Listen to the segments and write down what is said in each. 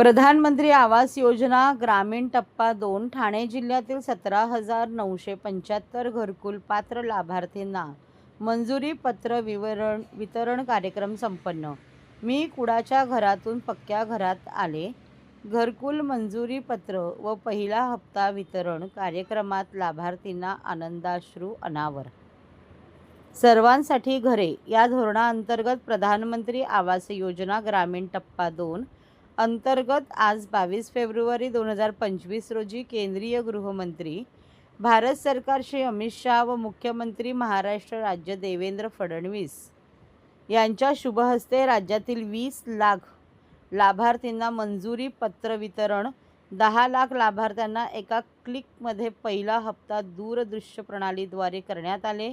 प्रधानमंत्री आवास योजना ग्रामीण टप्पा दोन ठाणे जिल्ह्यातील सतरा हजार नऊशे पंच्याहत्तर घरकुल पात्र लाभार्थींना मंजुरी पत्र विवरण वितरण कार्यक्रम संपन्न. मी कुडाच्या घरातून पक्क्या घरात आले. घरकुल मंजुरी पत्र व पहिला हप्ता वितरण कार्यक्रमात लाभार्थींना आनंदाश्रू अनावर. सर्वांसाठी घरे. या धोरणाअंतर्गत प्रधानमंत्री आवास योजना ग्रामीण टप्पा दोन अंतर्गत आज बावीस फेब्रुवारी दोन हजार पंचवीस रोजी केंद्रीय गृहमंत्री भारत सरकार श्री अमित शहा व मुख्यमंत्री महाराष्ट्र राज्य देवेंद्र फडणवीस यांच्या शुभहस्ते राज्यातील वीस लाख लाभार्थींना मंजुरी पत्र वितरण दहा लाख लाभार्थ्यांना एका क्लिकमध्ये पहिला हप्ता दूरदृश्य प्रणालीद्वारे करण्यात आले.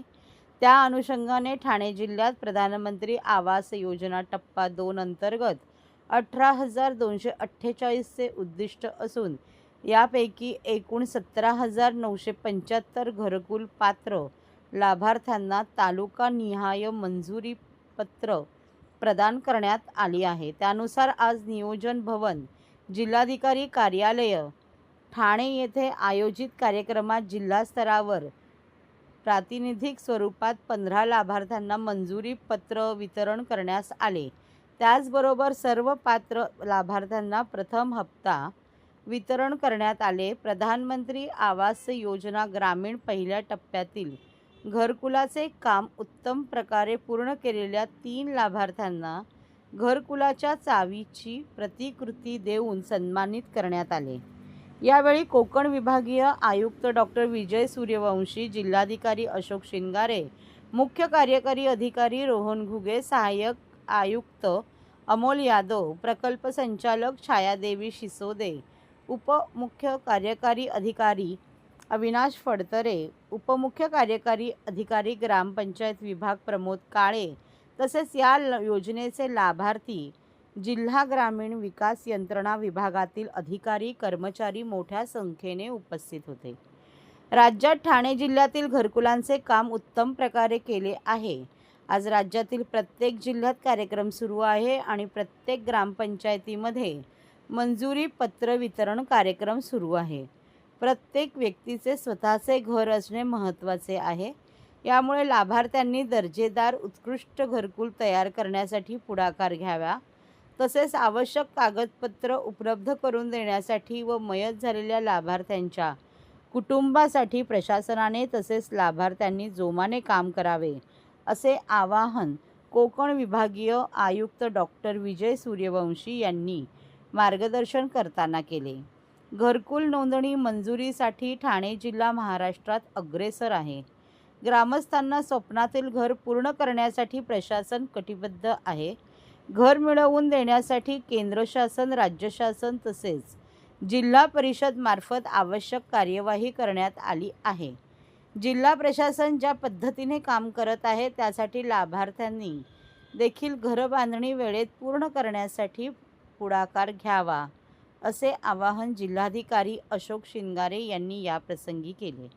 त्या अनुषंगाने ठाणे जिल्ह्यात प्रधानमंत्री आवास योजना टप्पा दोन अंतर्गत अठरा हजार दोनशे अठ्ठेचाळीसचे उद्दिष्ट असून यापैकी एकूण सतरा हजार नऊशे पंच्याहत्तर घरकुल पात्र लाभार्थ्यांना तालुकानिहाय मंजुरी पत्र प्रदान करण्यात आली आहे. त्यानुसार आज नियोजन भवन जिल्हाधिकारी कार्यालय ठाणे येथे आयोजित कार्यक्रमात जिल्हास्तरावर प्रातिनिधिक स्वरूपात पंधरा लाभार्थ्यांना मंजुरी पत्र वितरण करण्यास आले. त्याचबरोबर सर्व पात्र लाभार्थ्यांना प्रथम हप्ता वितरण करण्यात आले. प्रधानमंत्री आवास योजना ग्रामीण पहिल्या टप्प्यातील घरकुलाचे काम उत्तम प्रकारे पूर्ण केलेल्या तीन लाभार्थ्यांना घरकुलाच्या चावीची प्रतिकृती देऊन सन्मानित करण्यात आले. यावेळी कोकण विभागीय आयुक्त डॉक्टर विजय सूर्यवंशी जिल्हाधिकारी अशोक शिंगारे मुख्य कार्यकारी अधिकारी रोहन घुगे सहाय्यक आयुक्त अमोल यादव प्रकल्प संचालक छायादेवी शिसोदे उपमुख्य कार्यकारी अधिकारी अविनाश फडतरे उपमुख्य कार्यकारी अधिकारी ग्रामपंचायत विभाग प्रमोद काळे तसेच या ल- योजनेचे लाभार्थी जिल्हा ग्रामीण विकास यंत्रणा विभागातील अधिकारी कर्मचारी मोठ्या संख्येने उपस्थित होते. राज्यात ठाणे जिल्ह्यातील घरकुलांचे काम उत्तम प्रकारे केले आहे. आज राज्यातील प्रत्येक जिल्ह्यात कार्यक्रम सुरू आहे आणि प्रत्येक ग्रामपंचायतीमध्ये मंजुरी पत्र वितरण कार्यक्रम सुरू आहे. प्रत्येक व्यक्तीचे स्वतःचे घर असणे महत्त्वाचे आहे. यामुळे लाभार्थ्यांनी दर्जेदार उत्कृष्ट घरकुल तयार करण्यासाठी पुढाकार घ्यावा. तसेच आवश्यक कागदपत्र उपलब्ध करून देण्यासाठी व मयत झालेल्या लाभार्थ्यांच्या कुटुंबासाठी प्रशासनाने तसेच लाभार्थ्यांनी जोमाने काम करावे. असे आवाहन कोकण विभागीय आयुक्त डॉक्टर विजय सूर्यवंशी यांनी मार्गदर्शन करताना केले. घरकुल नोंदणी मंजुरीसाठी ठाणे जिल्हा महाराष्ट्रात अग्रेसर आहे. ग्रामस्थांना स्वप्नातील घर पूर्ण करण्यासाठी प्रशासन कटिबद्ध आहे. घर मिळवून देण्यासाठी केंद्र शासन राज्य शासन तसेच जिल्हा परिषद मार्फत आवश्यक कार्यवाही करण्यात आली आहे. जिल्हा प्रशासन ज्या पद्धतीने काम करत आहे त्यासाठी लाभार्थ्यांनी देखील घरबांधणी वेळेत पूर्ण करण्यासाठी पुढाकार घ्यावा असे आवाहन जिल्हाधिकारी अशोक शिंगारे यांनी याप्रसंगी केले.